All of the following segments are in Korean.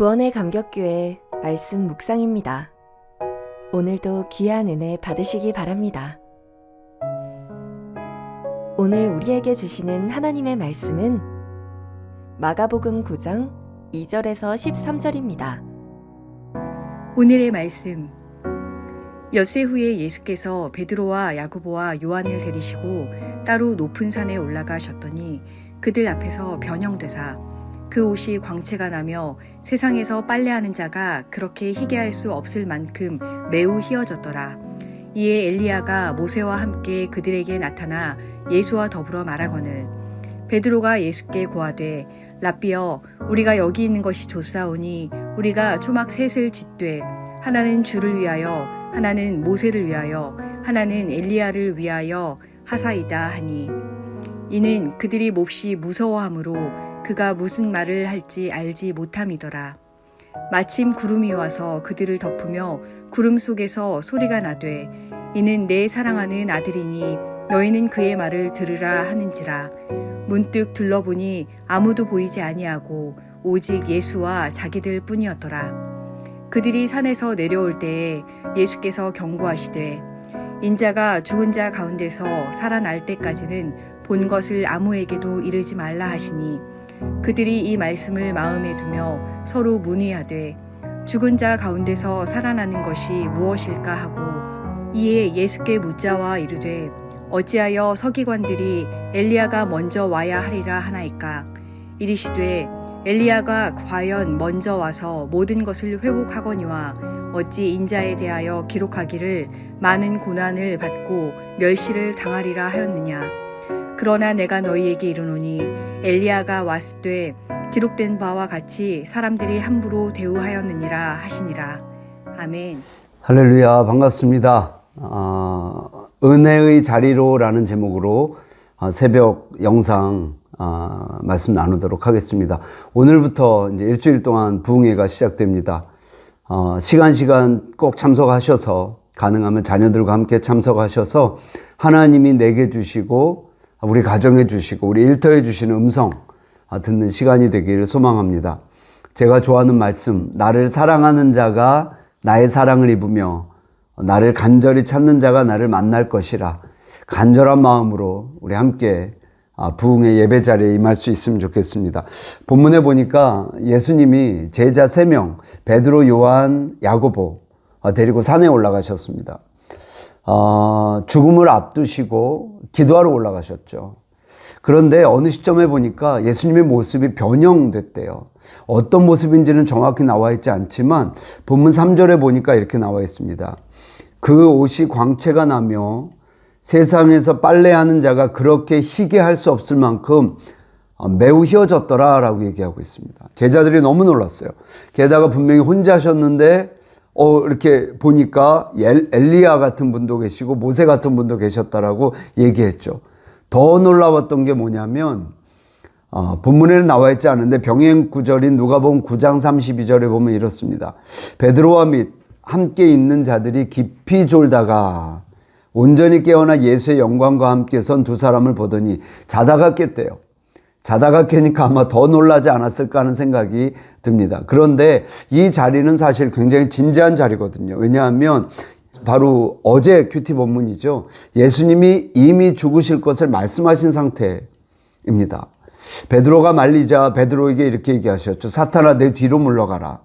구원의 감격교회 말씀 묵상입니다. 오늘도 귀한 은혜 받으시기 바랍니다. 오늘 우리에게 주시는 하나님의 말씀은 마가복음 9장 2절에서 13절입니다. 오늘의 말씀 엿새 후에 예수께서 베드로와 야고보와 요한을 데리시고 따로 높은 산에 올라가셨더니 그들 앞에서 변형되사 그 옷이 광채가 나며 세상에서 빨래하는 자가 그렇게 희게 할 수 없을 만큼 매우 희어졌더라. 이에 엘리야가 모세와 함께 그들에게 나타나 예수와 더불어 말하거늘 베드로가 예수께 고하되 라비여 우리가 여기 있는 것이 좋사오니 우리가 초막 셋을 짓되 하나는 주를 위하여 하나는 모세를 위하여 하나는 엘리야를 위하여 하사이다 하니 이는 그들이 몹시 무서워하므로 그가 무슨 말을 할지 알지 못함이더라 마침 구름이 와서 그들을 덮으며 구름 속에서 소리가 나되 이는 내 사랑하는 아들이니 너희는 그의 말을 들으라 하는지라 문득 둘러보니 아무도 보이지 아니하고 오직 예수와 자기들 뿐이었더라. 그들이 산에서 내려올 때에 예수께서 경고하시되 인자가 죽은 자 가운데서 살아날 때까지는 본 것을 아무에게도 이르지 말라 하시니 그들이 이 말씀을 마음에 두며 서로 문의하되 죽은 자 가운데서 살아나는 것이 무엇일까 하고 이에 예수께 묻자와 이르되 어찌하여 서기관들이 엘리야가 먼저 와야 하리라 하나이까? 이리시되 엘리야가 과연 먼저 와서 모든 것을 회복하거니와 어찌 인자에 대하여 기록하기를 많은 고난을 받고 멸시를 당하리라 하였느냐 그러나 내가 너희에게 이르노니 엘리야가 왔을 때 기록된 바와 같이 사람들이 함부로 대우하였느니라 하시니라 아멘 할렐루야 반갑습니다. 어, 은혜의 자리로라는 제목으로 어, 새벽 영상 어, 말씀 나누도록 하겠습니다. 오늘부터 이제 일주일 동안 부흥회가 시작됩니다. 어, 시간 시간 꼭 참석하셔서 가능하면 자녀들과 함께 참석하셔서 하나님이 내게 주시고 우리 가정에 주시고 우리 일터에 주시는 음성 아, 듣는 시간이 되기를 소망합니다. 제가 좋아하는 말씀, 나를 사랑하는 자가 나의 사랑을 입으며 나를 간절히 찾는 자가 나를 만날 것이라 간절한 마음으로 우리 함께 아, 부흥의 예배 자리에 임할 수 있으면 좋겠습니다. 본문에 보니까 예수님이 제자 3명, 베드로, 요한, 야고보 아, 데리고 산에 올라가셨습니다. 어, 죽음을 앞두시고 기도하러 올라가셨죠. 그런데 어느 시점에 보니까 예수님의 모습이 변형됐대요. 어떤 모습인지는 정확히 나와 있지 않지만 본문 3절에 보니까 이렇게 나와 있습니다. 그 옷이 광채가 나며 세상에서 빨래하는 자가 그렇게 희게 할 수 없을 만큼 매우 희어졌더라 라고 얘기하고 있습니다. 제자들이 너무 놀랐어요. 게다가 분명히 혼자 하셨는데 어, 이렇게 보니까 엘리야 같은 분도 계시고 모세 같은 분도 계셨다라고 얘기했죠. 더 놀라웠던 게 뭐냐면 어, 본문에는 나와 있지 않은데 병행 구절인 누가복음 9장 32절에 보면 이렇습니다. 베드로와 및 함께 있는 자들이 깊이 졸다가 온전히 깨어나 예수의 영광과 함께 선 두 사람을 보더니 자다가 깼대요. 자다가 깨니까 아마 더 놀라지 않았을까 하는 생각이 듭니다. 그런데 이 자리는 사실 굉장히 진지한 자리거든요. 왜냐하면 바로 어제 큐티 본문이죠. 예수님이 이미 죽으실 것을 말씀하신 상태입니다. 베드로가 말리자 베드로에게 이렇게 얘기하셨죠. 사탄아 내 뒤로 물러가라.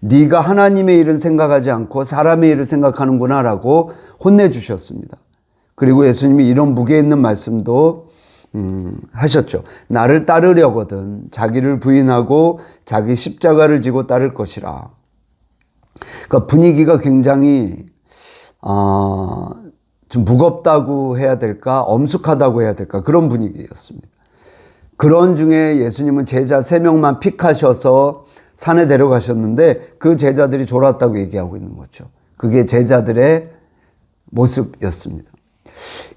네가 하나님의 일을 생각하지 않고 사람의 일을 생각하는구나라고 혼내주셨습니다. 그리고 예수님이 이런 무게 있는 말씀도 음, 하셨죠. 나를 따르려거든 자기를 부인하고 자기 십자가를 지고 따를 것이라. 그러니까 분위기가 굉장히 어, 좀 무겁다고 해야 될까, 엄숙하다고 해야 될까 그런 분위기였습니다. 그런 중에 예수님은 제자 세 명만 픽하셔서 산에 데려가셨는데 그 제자들이 졸았다고 얘기하고 있는 거죠. 그게 제자들의 모습이었습니다.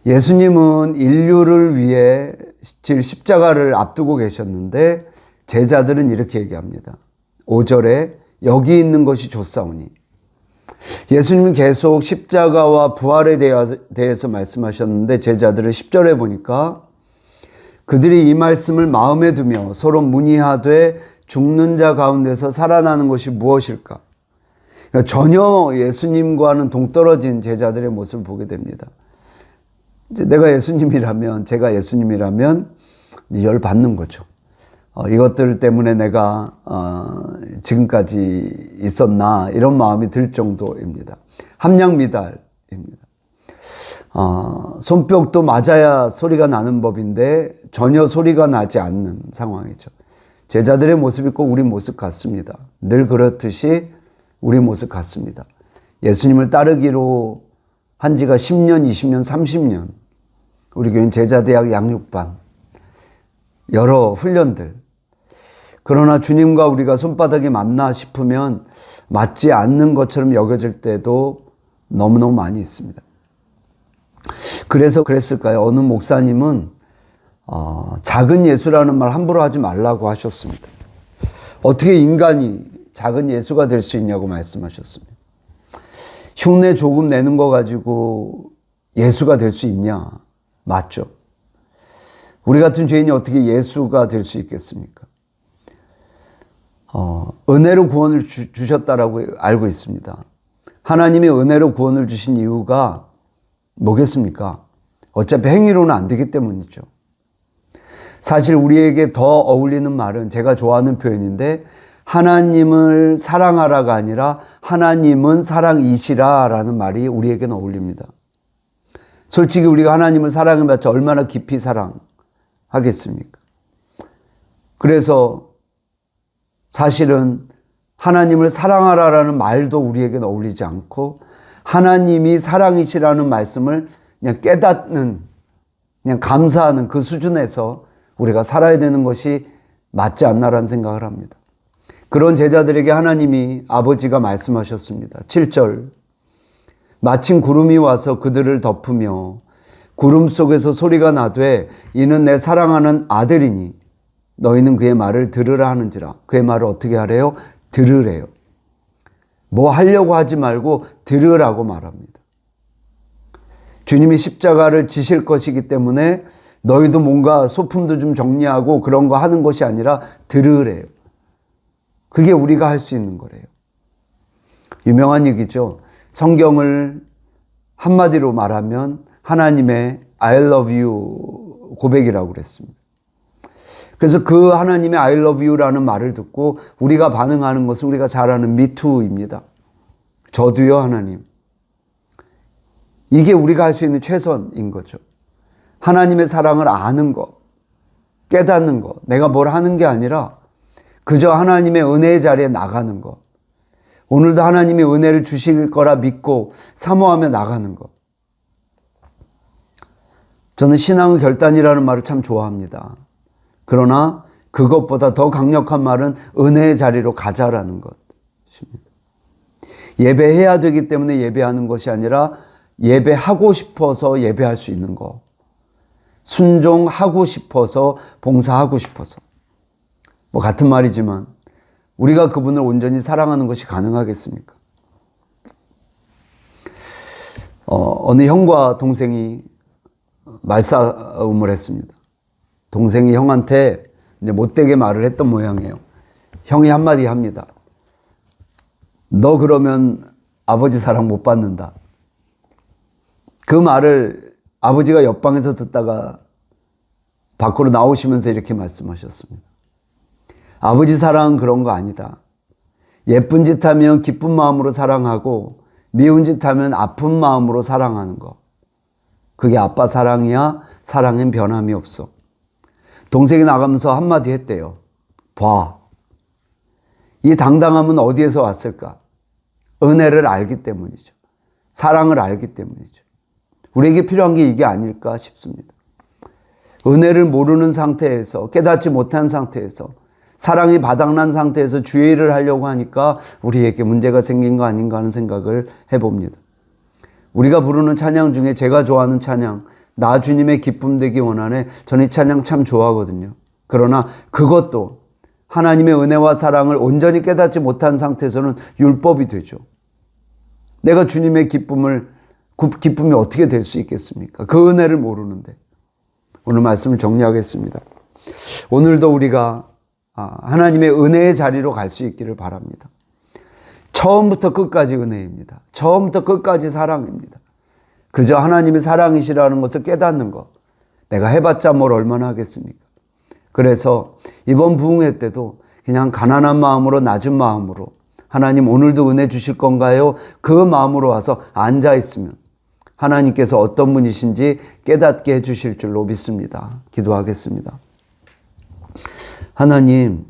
예수님은 인류를 위해 질 십자가를 앞두고 계셨는데 제자들은 이렇게 얘기합니다. 5절에 여기 있는 것이 좋사오니 예수님은 계속 십자가와 부활에 대해서 말씀하셨는데 제자들은 10절에 보니까 그들이 이 말씀을 마음에 두며 서로 문의하되 죽는 자 가운데서 살아나는 것이 무엇일까? 그러니까 전혀 예수님과는 동떨어진 제자들의 모습을 보게 됩니다. 이제 내가 예수님이라면, 제가 예수님이라면 열 받는 거죠. 어, 이것들 때문에 내가 어, 지금까지 있었나 이런 마음이 들 정도입니다. 함량 미달입니다. 어, 손뼉도 맞아야 소리가 나는 법인데 전혀 소리가 나지 않는 상황이죠. 제자들의 모습이 꼭 우리 모습 같습니다. 늘 그렇듯이 우리 모습 같습니다. 예수님을 따르기로 한 지가 10년, 20년, 30년. 우리 교인 제자대학 양육반. 여러 훈련들. 그러나 주님과 우리가 손바닥이 맞나 싶으면 맞지 않는 것처럼 여겨질 때도 너무너무 많이 있습니다. 그래서 그랬을까요? 어느 목사님은 어, 작은 예수라는 말 함부로 하지 말라고 하셨습니다. 어떻게 인간이 작은 예수가 될 수 있냐고 말씀하셨습니다. 흉내 조금 내는 거 가지고 예수가 될 수 있냐? 맞죠. 우리 같은 죄인이 어떻게 예수가 될 수 있겠습니까? 어, 은혜로 구원을 주, 주셨다라고 알고 있습니다. 하나님이 은혜로 구원을 주신 이유가 뭐겠습니까? 어차피 행위로는 안 되기 때문이죠. 사실 우리에게 더 어울리는 말은 제가 좋아하는 표현인데 하나님을 사랑하라가 아니라 하나님은 사랑이시라라는 말이 우리에게는 어울립니다. 솔직히 우리가 하나님을 사랑해 봤자 얼마나 깊이 사랑하겠습니까? 그래서 사실은 하나님을 사랑하라라는 말도 우리에게는 어울리지 않고 하나님이 사랑이시라는 말씀을 그냥 깨닫는 그냥 감사하는 그 수준에서 우리가 살아야 되는 것이 맞지 않나라는 생각을 합니다. 그런 제자들에게 하나님이 아버지가 말씀하셨습니다. 7절. 마침 구름이 와서 그들을 덮으며 구름 속에서 소리가 나되 이는 내 사랑하는 아들이니 너희는 그의 말을 들으라 하는지라. 그의 말을 어떻게 하래요? 들으래요. 뭐 하려고 하지 말고 들으라고 말합니다. 주님이 십자가를 지실 것이기 때문에 너희도 뭔가 소품도 좀 정리하고 그런 거 하는 것이 아니라 들으래요. 그게 우리가 할 수 있는 거래요. 유명한 얘기죠. 성경을 한마디로 말하면 하나님의 I love you 고백이라고 그랬습니다. 그래서 그 하나님의 I love you라는 말을 듣고 우리가 반응하는 것은 우리가 잘 아는 too입니다. 저도요, 하나님. 이게 우리가 할 수 있는 최선인 거죠. 하나님의 사랑을 아는 것, 깨닫는 것, 내가 뭘 하는 게 아니라 그저 하나님의 은혜의 자리에 나가는 것. 오늘도 하나님이 은혜를 주실 거라 믿고 사모하며 나가는 것. 저는 신앙의 결단이라는 말을 참 좋아합니다. 그러나 그것보다 더 강력한 말은 은혜의 자리로 가자라는 것입니다. 예배해야 되기 때문에 예배하는 것이 아니라 예배하고 싶어서 예배할 수 있는 것. 순종하고 싶어서 봉사하고 싶어서. 뭐 같은 말이지만 우리가 그분을 온전히 사랑하는 것이 가능하겠습니까? 어, 어느 형과 동생이 말싸움을 했습니다. 동생이 형한테 못되게 말을 했던 모양이에요. 형이 한마디 합니다. 너 그러면 아버지 사랑 못 받는다. 그 말을 아버지가 옆방에서 듣다가 밖으로 나오시면서 이렇게 말씀하셨습니다. 아버지 사랑은 그런 거 아니다. 예쁜 짓 하면 기쁜 마음으로 사랑하고 미운 짓 하면 아픈 마음으로 사랑하는 거. 그게 아빠 사랑이야. 사랑엔 변함이 없어. 동생이 나가면서 한마디 했대요. 봐. 이 당당함은 어디에서 왔을까? 은혜를 알기 때문이죠. 사랑을 알기 때문이죠. 우리에게 필요한 게 이게 아닐까 싶습니다. 은혜를 모르는 상태에서, 깨닫지 못한 상태에서, 사랑이 바닥난 상태에서 주의를 하려고 하니까 우리에게 문제가 생긴 거 아닌가 하는 생각을 해봅니다. 우리가 부르는 찬양 중에 제가 좋아하는 찬양, 나 주님의 기쁨 되기 원하네. 저는 이 찬양 참 좋아하거든요. 그러나 그것도 하나님의 은혜와 사랑을 온전히 깨닫지 못한 상태에서는 율법이 되죠. 내가 주님의 기쁨을, 기쁨이 어떻게 될 수 있겠습니까? 그 은혜를 모르는데. 오늘 말씀을 정리하겠습니다. 오늘도 우리가 아, 하나님의 은혜의 자리로 갈 수 있기를 바랍니다. 처음부터 끝까지 은혜입니다. 처음부터 끝까지 사랑입니다. 그저 하나님이 사랑이시라는 것을 깨닫는 것. 내가 해봤자 뭘 얼마나 하겠습니까? 그래서 이번 부흥회 때도 그냥 가난한 마음으로 낮은 마음으로 하나님 오늘도 은혜 주실 건가요? 그 마음으로 와서 앉아 있으면 하나님께서 어떤 분이신지 깨닫게 해 주실 줄로 믿습니다. 기도하겠습니다. 하나님,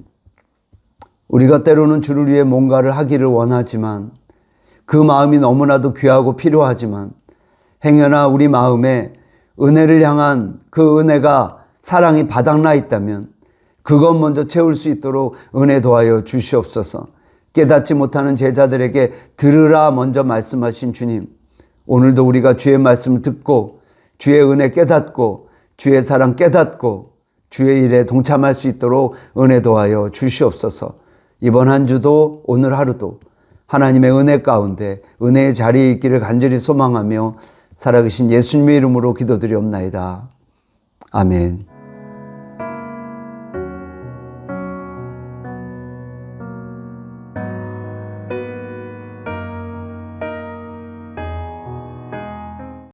우리가 때로는 주를 위해 뭔가를 하기를 원하지만 그 마음이 너무나도 귀하고 필요하지만 행여나 우리 마음에 은혜를 향한 그 은혜가 사랑이 바닥나 있다면 그것 먼저 채울 수 있도록 은혜 도하여 주시옵소서. 깨닫지 못하는 제자들에게 들으라 먼저 말씀하신 주님. 오늘도 우리가 주의 말씀을 듣고 주의 은혜 깨닫고 주의 사랑 깨닫고 주의 일에 동참할 수 있도록 은혜 도하여 주시옵소서. 이번 한 주도 오늘 하루도 하나님의 은혜 가운데 은혜의 자리에 있기를 간절히 소망하며 살아계신 예수님의 이름으로 기도드리옵나이다. 아멘.